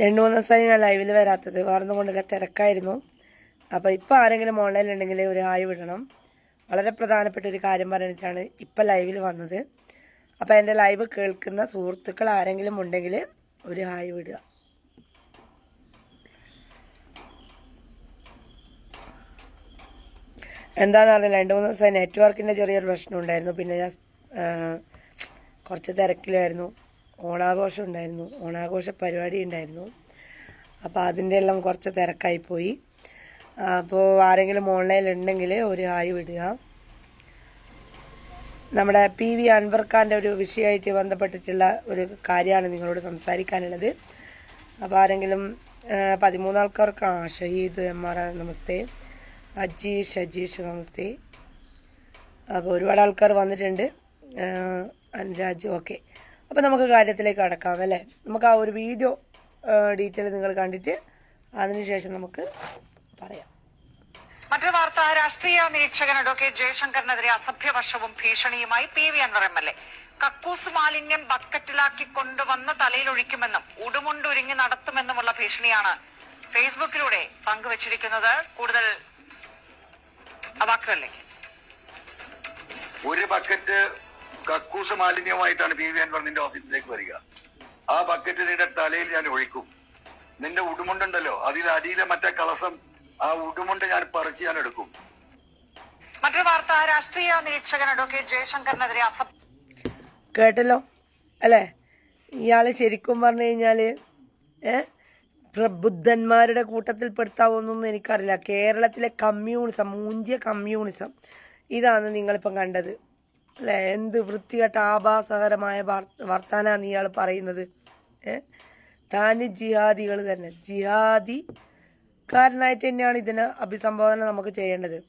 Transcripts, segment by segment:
രണ്ട് മൂന്ന് ദിവസമായി ഞാൻ ലൈവിൽ വരാത്തത്. വേറൊന്നും കൊണ്ടില്ല തിരക്കായിരുന്നു. അപ്പോൾ ഇപ്പോൾ ആരെങ്കിലും ഓൺലൈനിൽ ഉണ്ടെങ്കിൽ ഒരു ഹായ് വിടണം. വളരെ പ്രധാനപ്പെട്ട ഒരു കാര്യം പറഞ്ഞിട്ടാണ് ഇപ്പം ലൈവിൽ വന്നത്. അപ്പോൾ എന്റെ ലൈവ് കേൾക്കുന്ന സുഹൃത്തുക്കൾ ആരെങ്കിലും ഉണ്ടെങ്കിൽ ഒരു ഹായ് വിടുക. എന്താണെന്ന് അറിയില്ല. രണ്ട് മൂന്ന് ദിവസം നെറ്റ്വർക്കിന്റെ ചെറിയൊരു പ്രശ്നം ഉണ്ടായിരുന്നു. പിന്നെ ഞാൻ കുറച്ച് തിരക്കിലായിരുന്നു. ഓണാഘോഷം ഉണ്ടായിരുന്നു. ഓണാഘോഷ പരിപാടി ഉണ്ടായിരുന്നു. അപ്പോൾ അതിന്റെ എല്ലാം കുറച്ച് തിരക്കായിപ്പോയി അപ്പോൾ ആരെങ്കിലും ഓൺലൈനിൽ ഉണ്ടെങ്കിൽ ഒരു ഹായ് വിടുക. നമ്മുടെ പി വി അൻവർ ഒരു വിഷയമായിട്ട് ബന്ധപ്പെട്ടിട്ടുള്ള ഒരു കാര്യമാണ് നിങ്ങളോട് സംസാരിക്കാനുള്ളത്. അപ്പോൾ ആരെങ്കിലും പതിമൂന്ന് ആൾക്കാർക്ക് ആ ഷഹീദ് എം ആർ നമസ്തേ. അജീഷ് അജീഷ് നമസ്തേ. അപ്പോൾ ഒരുപാട് ആൾക്കാർ വന്നിട്ടുണ്ട്. അനുരാജ് ഓക്കെ. അപ്പോൾ നമുക്ക് കാര്യത്തിലേക്ക് കടക്കാം അല്ലേ? നമുക്ക് ആ ഒരു വീഡിയോ ഡീറ്റെയിൽ നിങ്ങൾ കണ്ടിട്ട് അതിനുശേഷം നമുക്ക് പറയാം. മറ്റൊരു വാർത്ത രാഷ്ട്രീയ നിരീക്ഷകൻ അഡ്വക്കേറ്റ് ജയശങ്കറിനെതിരെ അസഭ്യവർഷവും ഭീഷണിയുമായി P V Anvar M L A. കക്കൂസ് മാലിന്യം ബക്കറ്റിലാക്കി കൊണ്ടുവന്ന് തലയിലൊഴിക്കുമെന്നും ഉടുമുണ്ടുരുങ്ങി നടത്തുമെന്നുമുള്ള ഭീഷണിയാണ് ഫേസ്ബുക്കിലൂടെ പങ്കുവച്ചിരിക്കുന്നത്. കൂടുതൽ വാക്കുകളിലേക്ക്. ഒരു ബക്കറ്റ് കക്കൂസ് മാലിന്യമായിട്ടാണ് പി വി അൻവർ നിന്റെ ഓഫീസിലേക്ക് വരിക. ആ ബക്കറ്റ് നിന്റെ തലയിൽ ഞാൻ ഒഴിക്കും. നിന്റെ ഉടുമുണ്ടുണ്ടല്ലോ അതിൽ അടിയിലെ മറ്റേ കളസം ആ ഉടുമുണ്ട് ഞാൻ പറിച്ച് ഞാൻ എടുക്കും. മറ്റൊരു വാർത്ത രാഷ്ട്രീയ നിരീക്ഷകൻ അഡ്വക്കേറ്റ് ജയശങ്കറിനെതിരെ അസം കേട്ടല്ലോ? അല്ലേ? ഇയാൾ ശരിക്കും പറഞ്ഞു കഴിഞ്ഞാൽ ഏ? പ്രബുദ്ധന്മാരുടെ കൂട്ടത്തിൽ പെടുത്താവുന്നൊന്നും എനിക്കറിയില്ല. കേരളത്തിലെ കമ്മ്യൂണിസം മൂഞ്ചിയ കമ്മ്യൂണിസം ഇതാണ് നിങ്ങളിപ്പം കണ്ടത്. അല്ലേ? എന്ത് വൃത്തികെട്ട ആഭാസകരമായ വർത്താന വർത്താനാണ് ഇയാൾ പറയുന്നത്? ഏ? താന് ജിഹാദികൾ തന്നെ. ജിഹാദി ജിഹാദിക്കാരനായിട്ട് തന്നെയാണ് ഇതിനെ അഭിസംബോധന നമുക്ക് ചെയ്യേണ്ടത്.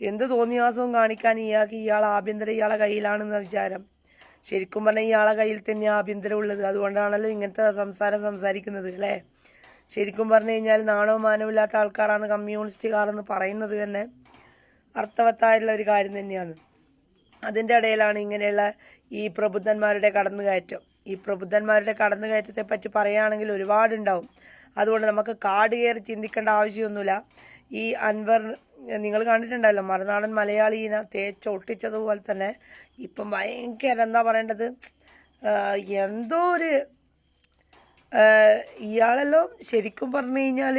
എന്ത് തോന്നിയാസവും കാണിക്കാൻ ഇയാൾക്ക് ഇയാൾ ആഭ്യന്തരം ഇയാളെ കയ്യിലാണെന്ന വിചാരം. ശരിക്കും പറഞ്ഞാൽ ഇയാളെ കയ്യിൽ തന്നെ ആഭ്യന്തരം ഉള്ളത്. അതുകൊണ്ടാണല്ലോ ഇങ്ങനത്തെ സംസാരം സംസാരിക്കുന്നത് അല്ലേ? ശരിക്കും പറഞ്ഞു കഴിഞ്ഞാൽ നാണവും മാനവും ആൾക്കാരാണ് ആൾക്കാരാണ് കമ്മ്യൂണിസ്റ്റുകാരെന്ന് പറയുന്നത് തന്നെ അർത്ഥവത്തായിട്ടുള്ള ഒരു കാര്യം തന്നെയാണ്. അതിന്റെ ഇടയിലാണ് ഇങ്ങനെയുള്ള ഈ പ്രബുദ്ധന്മാരുടെ കടന്നുകയറ്റം. ഈ പ്രബുദ്ധന്മാരുടെ കടന്നുകയറ്റത്തെ പറ്റി പറയുകയാണെങ്കിൽ ഒരുപാടുണ്ടാവും. അതുകൊണ്ട് നമുക്ക് കാട് കയറി ചിന്തിക്കേണ്ട ആവശ്യമൊന്നുമില്ല. ഈ അൻവർ നിങ്ങൾ കണ്ടിട്ടുണ്ടല്ലോ മറുനാടൻ മലയാളീനെ തേച്ച് ഒട്ടിച്ചതുപോലെ തന്നെ ഇപ്പം ഭയങ്കര എന്താ പറയേണ്ടത്? എന്തോ ഒരു ഇയാളെല്ലാം ശരിക്കും പറഞ്ഞു കഴിഞ്ഞാൽ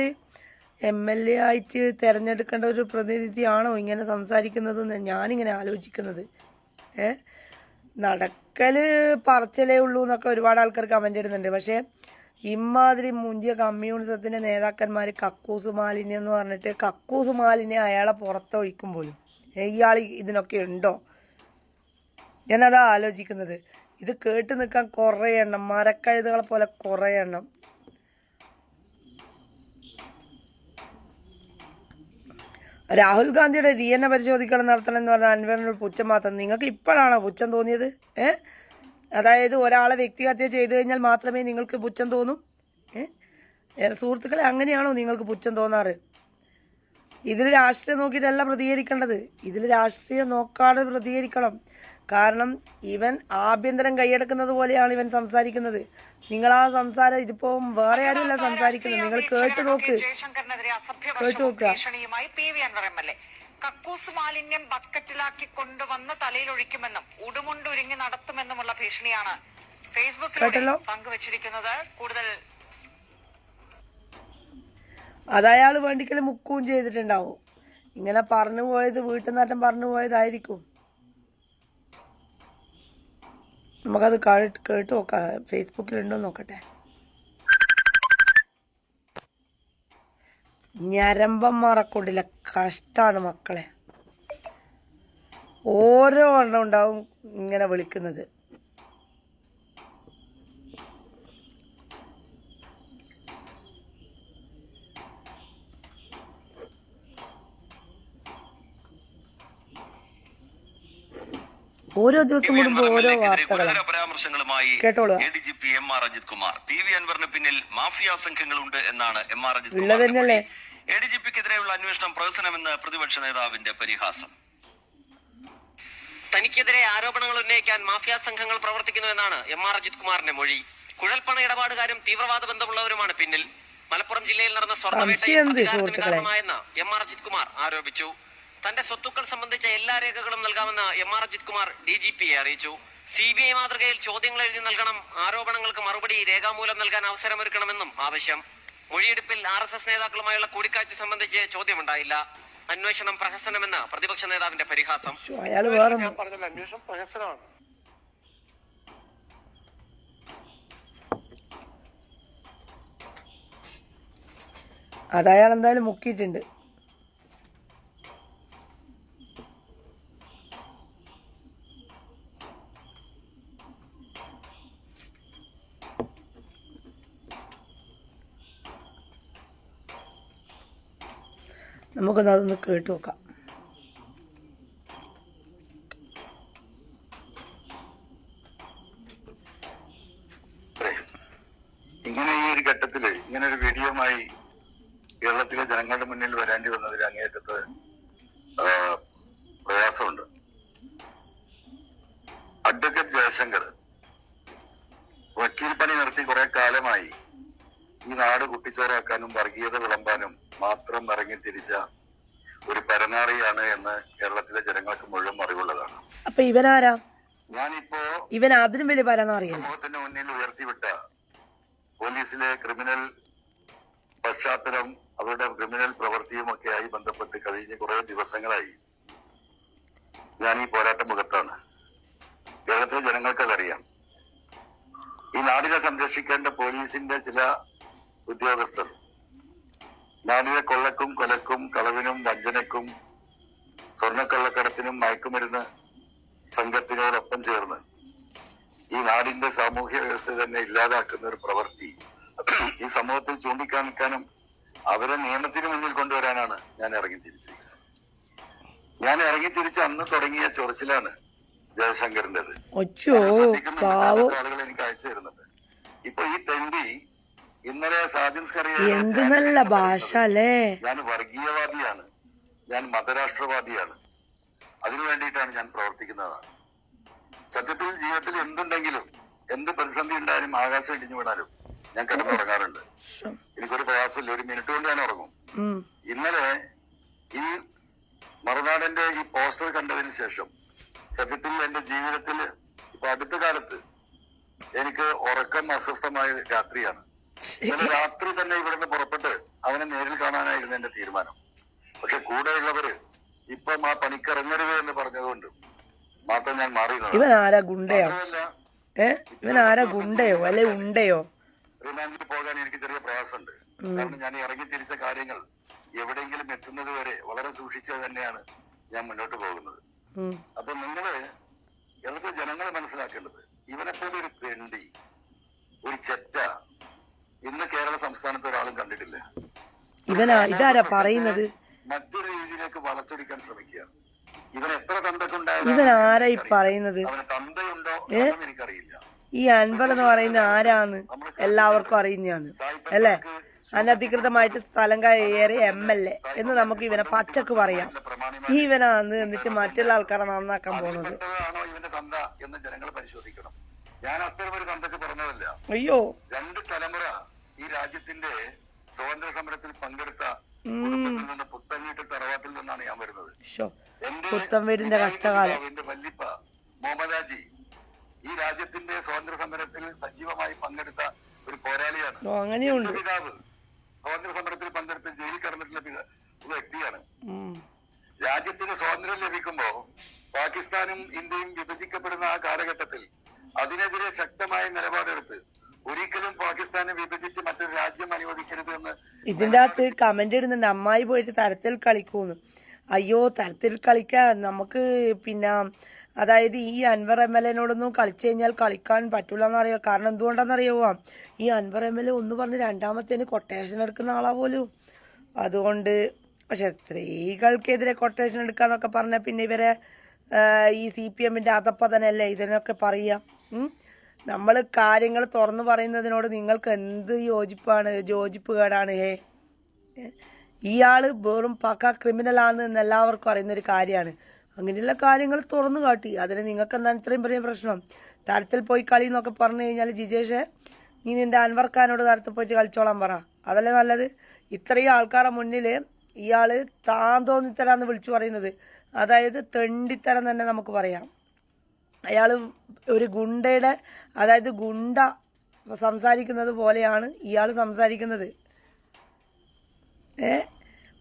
എം എൽ എ ആയിട്ട് തിരഞ്ഞെടുക്കേണ്ട ഒരു പ്രതിനിധിയാണോ ഇങ്ങനെ സംസാരിക്കുന്നത് എന്ന് ഞാനിങ്ങനെ ആലോചിക്കുന്നത്. ഏ? നടക്കൽ പറച്ചലേ ഉള്ളൂ എന്നൊക്കെ ഒരുപാട് ആൾക്കാർ കമന്റ് ഇടുന്നുണ്ട്. പക്ഷേ ഇമാതിരി മുന്തിയ കമ്മ്യൂണിസത്തിന്റെ നേതാക്കന്മാർ കക്കൂസ് മാലിന്യം എന്ന് പറഞ്ഞിട്ട് കക്കൂസ് മാലിന്യം അയാളെ പുറത്തൊഴിക്കും പോലും. ഇയാൾ ഇതിനൊക്കെ ഉണ്ടോ? ഞാനതാ ആലോചിക്കുന്നത്. ഇത് കേട്ട് നിൽക്കാൻ കുറേ എണ്ണം മരക്കഴുതുകളെ പോലെ കുറേ എണ്ണം. രാഹുൽ ഗാന്ധിയുടെ ഡി എൻ എ പരിശോധിക്കണം നടത്തണം എന്ന് പറഞ്ഞ അൻവറിനോട് പുച്ഛം മാത്രം നിങ്ങൾക്ക് ഇപ്പോഴാണോ പുച്ഛം തോന്നിയത്? ഏ? അതായത് ഒരാളെ വ്യക്തിഹത്യ ചെയ്തു കഴിഞ്ഞാൽ മാത്രമേ നിങ്ങൾക്ക് പുച്ഛം തോന്നൂ? ഏ സുഹൃത്തുക്കളെ അങ്ങനെയാണോ നിങ്ങൾക്ക് പുച്ഛം തോന്നാറ്? ഇതിൽ രാഷ്ട്രീയം നോക്കിയിട്ടല്ല പ്രതികരിക്കേണ്ടത്. ഇതിൽ രാഷ്ട്രീയം നോക്കാതെ പ്രതികരിക്കണം. കാരണം ഇവൻ ആഭ്യന്തരം കൈയടക്കുന്നത് പോലെയാണ് ഇവൻ സംസാരിക്കുന്നത്. നിങ്ങൾ ആ സംസാരം ഇതിപ്പോ വേറെ ആരുമില്ല സംസാരിക്കുന്നത്. നിങ്ങൾ കേട്ട് നോക്ക്. കേട്ട് നോക്കുക. കക്കൂസ് മാലിന്യം ബക്കറ്റിലാക്കി കൊണ്ടുവന്ന് തലയിലൊഴിക്കുമെന്നും ഉടുമുണ്ടുരുങ്ങി നടത്തുമെന്നുമുള്ള ഭീഷണിയാണ് ഫേസ്ബുക്കിലൂടെ? പങ്കുവച്ചിരിക്കുന്നത്. കൂടുതൽ അതയാൾ വേണ്ടിക്കൽ മുക്കുകയും ചെയ്തിട്ടുണ്ടാവും. ഇങ്ങനെ പറഞ്ഞു പോയത് വീട്ടിൽ നിന്നറ്റം പറഞ്ഞു പോയതായിരിക്കും. നമുക്കത് കേട്ട് നോക്കാം. ഫേസ്ബുക്കിലുണ്ടോ നോക്കട്ടെ. ഞരമ്പന്മാറക്കൊണ്ടില്ല കഷ്ടാണ് മക്കളെ. ഓരോ എണ്ണം ഉണ്ടാവും ഇങ്ങനെ വിളിക്കുന്നത്. ഓരോ ദിവസം കൂടുമ്പോ ഓരോ വാർത്തകളാണ് പരാമർശങ്ങളുമായി കേട്ടോളൂ. A D G P M R Ajith Kumar P V അൻവറിന് പിന്നിൽ മാഫിയ സംഘങ്ങളുണ്ട് എന്നാണ് എം ആർ അജിത് കുമാർ തന്നെയല്ലേ? എ ഡി ജി പിക്കെതിരെയുള്ള അന്വേഷണം പ്രഹസനമെന്ന് പ്രതിപക്ഷ നേതാവിന്റെ പരിഹാസം. തനിക്കെതിരെ ആരോപണങ്ങൾ ഉന്നയിക്കാൻ മാഫിയ സംഘങ്ങൾ പ്രവർത്തിക്കുന്നുവെന്നാണ് എം ആർ അജിത് കുമാറിന്റെ മൊഴി. കുഴൽപ്പണ ഇടപാടുകാരും തീവ്രവാദ ബന്ധമുള്ളവരുമാണ് പിന്നിൽ. മലപ്പുറം ജില്ലയിൽ നടന്ന കാരണമായെന്ന് എം ആർ അജിത് കുമാർ ആരോപിച്ചു. തന്റെ സ്വത്തുക്കൾ സംബന്ധിച്ച എല്ലാ രേഖകളും നൽകാമെന്ന് M R Ajith Kumar D G പിയെ അറിയിച്ചു. സി ബി ഐ മാതൃകയിൽ ചോദ്യങ്ങൾ എഴുതി നൽകണം. ആരോപണങ്ങൾക്ക് മറുപടി രേഖാമൂലം നൽകാൻ അവസരമൊരുക്കണമെന്നും ആവശ്യം. മൊഴിയെടുപ്പിൽ ആർ എസ് എസ് നേതാക്കളുമായുള്ള കൂടിക്കാഴ്ച സംബന്ധിച്ച് ചോദ്യമുണ്ടായില്ല. അന്വേഷണം പ്രഹസനമെന്ന് പ്രതിപക്ഷ നേതാവിന്റെ പരിഹാസം. ശ്ശോ, അയാൾ വേറെ ഞാൻ പറഞ്ഞല്ലോ അന്വേഷണം പ്രഹസനമാണ്. അത് അയാൾ എന്തായാലും മുക്കിയിട്ടുണ്ട്. നമുക്കൊന്ന് അതൊന്ന് കേട്ട് നോക്കാം. ഇങ്ങനെ ഈ ഒരു ഘട്ടത്തിൽ ഇങ്ങനെ ഒരു വീഡിയോമായി കേരളത്തിലെ ജനങ്ങളുടെ മുന്നിൽ വരേണ്ടി വന്നതിൽ അങ്ങേയറ്റത്ത് ആ, പ്രയാസമുണ്ട് അഡ്വക്കേറ്റ് ജയശങ്കർ വക്കീൽ പണി നിർത്തി കുറെ കാലമായി ഈ നാട് കുട്ടിച്ചോറാക്കാനും വർഗീയത വിളമ്പാനും മാത്രം ഇറങ്ങി തിരിച്ച ഒരു പരനാറിയാണ് എന്ന് കേരളത്തിലെ ജനങ്ങൾക്ക് മുഴുവൻ അറിവുള്ളതാണ്. അപ്പൊ ഇവനാരാ? ഞാനിപ്പോ ഇവൻ അതിനും വലിയ പരനാറിയ സമൂഹത്തിന്റെ മുന്നിൽ ഉയർത്തിവിട്ട പോലീസിലെ ക്രിമിനൽ പശ്ചാത്തലം അവരുടെ ക്രിമിനൽ പ്രവൃത്തിയുമൊക്കെയായി ബന്ധപ്പെട്ട് കഴിഞ്ഞ കുറെ ദിവസങ്ങളായി ഞാൻ ഈ പോരാട്ട മുഖത്താണ്. കേരളത്തിലെ ജനങ്ങൾക്കതറിയാം ഈ നാടിനെ സംരക്ഷിക്കേണ്ട പോലീസിന്റെ ചില ഉദ്യോഗസ്ഥർ നാടിനെ കൊള്ളക്കും കൊലക്കും കളവിനും വഞ്ചനക്കും സ്വർണക്കള്ളക്കടത്തിനും മയക്കുമരുന്ന് സംഘത്തിനോടൊപ്പം ചേർന്ന് ഈ നാടിന്റെ സാമൂഹ്യ വ്യവസ്ഥ തന്നെ ഇല്ലാതാക്കുന്ന ഒരു പ്രവൃത്തി ഈ സമൂഹത്തിൽ ചൂണ്ടിക്കാണിക്കാനും അവരെ നിയമത്തിന് മുന്നിൽ കൊണ്ടുവരാനാണ് ഞാൻ ഇറങ്ങി തിരിച്ചിരിക്കുന്നത്. ഞാൻ ഇറങ്ങി തിരിച്ച് അന്ന് തുടങ്ങിയ ചൊറിച്ചിലാണ് പാവം. ആളുകൾ എനിക്ക് അയച്ചു തരുന്നുണ്ട്. ഇപ്പൊ ഈ തെണ്ടി ഇന്നലെ എന്ത് നല്ല ഭാഷ അല്ലേ? ഞാൻ വർഗീയവാദിയാണ്. ഞാൻ മതരാഷ്ട്രവാദിയാണ്. അതിനു വേണ്ടിയിട്ടാണ് ഞാൻ പ്രവർത്തിക്കുന്നത് സത്യത്തിൽ ജീവിതത്തിൽ എന്തുണ്ടെങ്കിലും എന്ത് പ്രതിസന്ധി ഉണ്ടായാലും ആകാശം ഇടിഞ്ഞു വിടാനും ഞാൻ കിടന്നുറങ്ങാറുണ്ട്. എനിക്കൊരു പ്രയാസമില്ല. ഒരു മിനിറ്റ് കൊണ്ട് ഞാൻ ഉറങ്ങും. ഇന്നലെ ഈ മറുനാടന്റെ ഈ പോസ്റ്റർ കണ്ടതിന് ശേഷം സത്യത്തിൽ എന്റെ ജീവിതത്തിൽ ഇപ്പൊ അടുത്ത കാലത്ത് എനിക്ക് ഉറക്കം അസ്വസ്ഥമായ രാത്രിയാണ്. രാത്രി തന്നെ ഇവിടുന്ന് പുറപ്പെട്ട് അവനെ നേരിൽ കാണാനായിരുന്നു എന്റെ തീരുമാനം. പക്ഷെ കൂടെയുള്ളവര് ഇപ്പം ആ പണിക്കിറങ്ങരുത് എന്ന് പറഞ്ഞതുകൊണ്ട് മാത്രം ഞാൻ മാറി ഇവൻ ആരാ ഗുണ്ടയോ? ഏ? ഇവൻ ആരാ ഗുണ്ടയോ? അല്ലെ ഉണ്ടയോ? റിമാൻഡിൽ പോകാൻ എനിക്ക് ചെറിയ പ്രയാസമുണ്ട്. കാരണം ഞാൻ ഇറങ്ങി തിരിച്ച കാര്യങ്ങൾ എവിടെയെങ്കിലും എത്തുന്നത് വരെ വളരെ സൂക്ഷിച്ച് തന്നെയാണ് ഞാൻ മുന്നോട്ട് പോകുന്നത്. അപ്പൊ നിങ്ങൾ കേരളത്തിലെ ജനങ്ങളെ മനസ്സിലാക്കേണ്ടത് ഇവനെ പോലെ ഒരു തെണ്ടി ഒരു ചെറ്റ ഇന്ന് കേരള സംസ്ഥാനത്ത് ഒരാളും കണ്ടിട്ടില്ല. ഇവനാ ഇതാരാ പറയുന്നത്? മറ്റൊരു രീതിയിലേക്ക് വളച്ചൊടിക്കാൻ ശ്രമിക്കുക ഇവൻ എത്ര തന്തക്കുണ്ടായത് ഇവൻ ആരാ ഈ പറയുന്നത്? അവന് തന്തയുണ്ടോ എനിക്കറിയില്ല. ഈ അൻവർ എന്ന് പറയുന്ന ആരാന്ന് എല്ലാവർക്കും അറിയുന്നതാണ്. അല്ലേ? അനധികൃതമായിട്ട് സ്ഥലം കയറിയ എം എൽ എ എന്ന് നമുക്ക് ഇവനെ പച്ചക്ക് പറയാം. ഈ ഇവനാന്ന് എന്നിട്ട് മറ്റുള്ള ആൾക്കാരെ നന്നാക്കാൻ പോകുന്നത് ആണോ ഇവന്റെ തന്ത എന്ന് ജനങ്ങൾ പരിശോധിക്കണം. ഞാൻ അത്തരം ഒരു തന്തക്ക് പറഞ്ഞതല്ല. അയ്യോ. രണ്ട് തലമുറ ഈ രാജ്യത്തിന്റെ സ്വാതന്ത്ര്യ സമരത്തിൽ പങ്കെടുത്ത. കുടുംബത്തിൽ നിന്ന് പുത്തൻവീട്ട് തറവാട്ടിൽ നിന്നാണ് ഞാൻ വരുന്നത്. എന്റെ പുത്തൻ വീടിന്റെ കഷ്ടകാലം. എന്റെ വല്ലിപ്പ മുഹമ്മദാജി ഈ രാജ്യത്തിന്റെ സ്വാതന്ത്ര്യ സമരത്തിൽ സജീവമായി പങ്കെടുത്ത ഒരു പോരാളിയാണ്. അങ്ങനെയുണ്ട്. പിതാവ് സ്വാതന്ത്ര്യ സമരത്തിൽ പങ്കെടുത്ത് ജയിലിൽ കടന്നിട്ടുള്ള വ്യക്തിയാണ്. രാജ്യത്തിന് സ്വാതന്ത്ര്യം ലഭിക്കുമ്പോ പാകിസ്ഥാനും ഇന്ത്യയും വിഭജിക്കപ്പെടുന്ന ആ കാലഘട്ടത്തിൽ അതിനെതിരെ ശക്തമായ നിലപാടെടുത്ത് ഒരിക്കലും പാകിസ്ഥാനെ വിഭജിച്ച് മറ്റൊരു രാജ്യം അനുവദിക്കരുത് എന്ന് ഇതിന്റെ അകത്ത് കമന്റ് ഇടുന്നുണ്ട്. അമ്മായി പോയിട്ട് തരത്തിൽ കളിക്കൂന്ന്. അയ്യോ തരത്തിൽ കളിക്കാൻ നമുക്ക് പിന്നെ അതായത് ഈ അൻവർ എം എൽ എനോടൊന്നും കളിച്ചു കഴിഞ്ഞാൽ കളിക്കാൻ പറ്റൂല എന്നറിയാം കാരണം എന്തുകൊണ്ടാണെന്നറിയാവോ ഈ അൻവർ എം എൽ എ ഒന്ന് പറഞ്ഞ് രണ്ടാമത്തേന് കൊട്ടേഷൻ എടുക്കുന്ന ആളാ പോലും. അതുകൊണ്ട് പക്ഷെ സ്ത്രീകൾക്കെതിരെ കൊട്ടേഷൻ എടുക്കാന്നൊക്കെ പറഞ്ഞ പിന്നെ ഇവരെ ഈ സി പി എമ്മിന്റെ അതപ്പതനല്ലേ? ഇതിനൊക്കെ പറയാം? നമ്മൾ കാര്യങ്ങൾ തുറന്നു പറയുന്നതിനോട് നിങ്ങൾക്ക് എന്ത് യോജിപ്പാണ് യോജിപ്പ് കേടാണ് ഹേ ഇയാൾ വെറും പക്ക ക്രിമിനലാണ് എന്ന് എല്ലാവർക്കും അറിയുന്ന ഒരു കാര്യമാണ്. അങ്ങനെയുള്ള കാര്യങ്ങൾ തുറന്നു കാട്ടി. അതിന് നിങ്ങൾക്ക് എന്താണ് ഇത്രയും വലിയ പ്രശ്നം? തരത്തിൽ പോയി കളി എന്നൊക്കെ പറഞ്ഞു കഴിഞ്ഞാൽ ജിജേഷ് നീ നിന്റെ അൻവർ ഖാനോട് നേരത്തെ പോയിട്ട് കളിച്ചോളാൻ പറ. അതല്ലേ നല്ലത്? ഇത്രയും ആൾക്കാരുടെ മുന്നിൽ ഇയാൾ താൻ തോന്നിത്തരാന്ന് വിളിച്ചു പറയുന്നത്. അതായത് തെണ്ടിത്തരം തന്നെ നമുക്ക് പറയാം. അയാൾ ഒരു ഗുണ്ടയുടെ അതായത് ഗുണ്ട സംസാരിക്കുന്നത് പോലെയാണ് ഇയാൾ സംസാരിക്കുന്നത്. ഏ?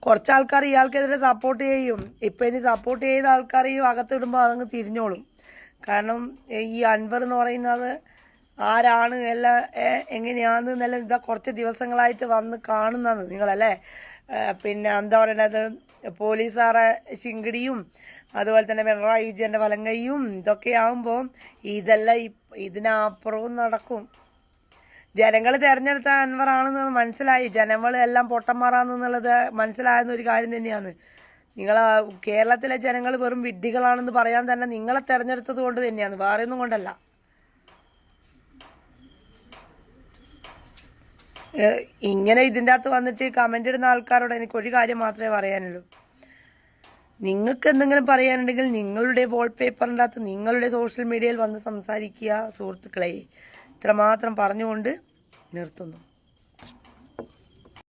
കുറച്ച് ആൾക്കാർ ഇയാൾക്കെതിരെ സപ്പോർട്ട് ചെയ്യും. ഇപ്പം ഇനി സപ്പോർട്ട് ചെയ്ത ആൾക്കാർ ഈ അകത്തിടുമ്പോൾ അതങ്ങ് തിരിഞ്ഞോളും. കാരണം ഈ അൻവർ എന്ന് പറയുന്നത് ആരാണ് എല്ലാ എങ്ങനെയാണെന്ന് എന്നെല്ലാം ഇതാ കുറച്ച് ദിവസങ്ങളായിട്ട് വന്ന് കാണുന്നത് നിങ്ങളല്ലേ? പിന്നെ എന്താ പറയണത്? പോലീസുകാരെ ചിങ്കിടിയും അതുപോലെ തന്നെ പിണറായി വിജയന്റെ വലങ്കയും ഇതൊക്കെ ആകുമ്പോൾ ഇതെല്ലാം ഇതിനപ്പുറവും നടക്കും. ജനങ്ങൾ തിരഞ്ഞെടുത്ത അൻവർ ആണെന്ന് മനസ്സിലായി. ജനങ്ങൾ എല്ലാം പൊട്ടന്മാറാണെന്നുള്ളത് മനസ്സിലായെന്ന ഒരു കാര്യം തന്നെയാണ്. നിങ്ങൾ കേരളത്തിലെ ജനങ്ങൾ വെറും വിഡ്ഢികളാണെന്ന് പറയാൻ തന്നെ നിങ്ങളെ തിരഞ്ഞെടുത്തത് കൊണ്ട് തന്നെയാണ്. വേറെ ഒന്നും കൊണ്ടല്ല. ഇങ്ങനെ ഇതിന്റെ അകത്ത് വന്നിട്ട് കമന്റ് ഇടുന്ന ആൾക്കാരോട് എനിക്ക് ഒരു കാര്യം മാത്രമേ പറയാനുള്ളൂ. നിങ്ങൾക്ക് എന്തെങ്കിലും പറയാനുണ്ടെങ്കിൽ നിങ്ങളുടെ വാൾപേപ്പറിന്റെ അകത്ത് നിങ്ങളുടെ സോഷ്യൽ മീഡിയയിൽ വന്ന് സംസാരിക്കുക സുഹൃത്തുക്കളെ. ഇത്രമാത്രം പറഞ്ഞുകൊണ്ട് നിർത്തുന്നു.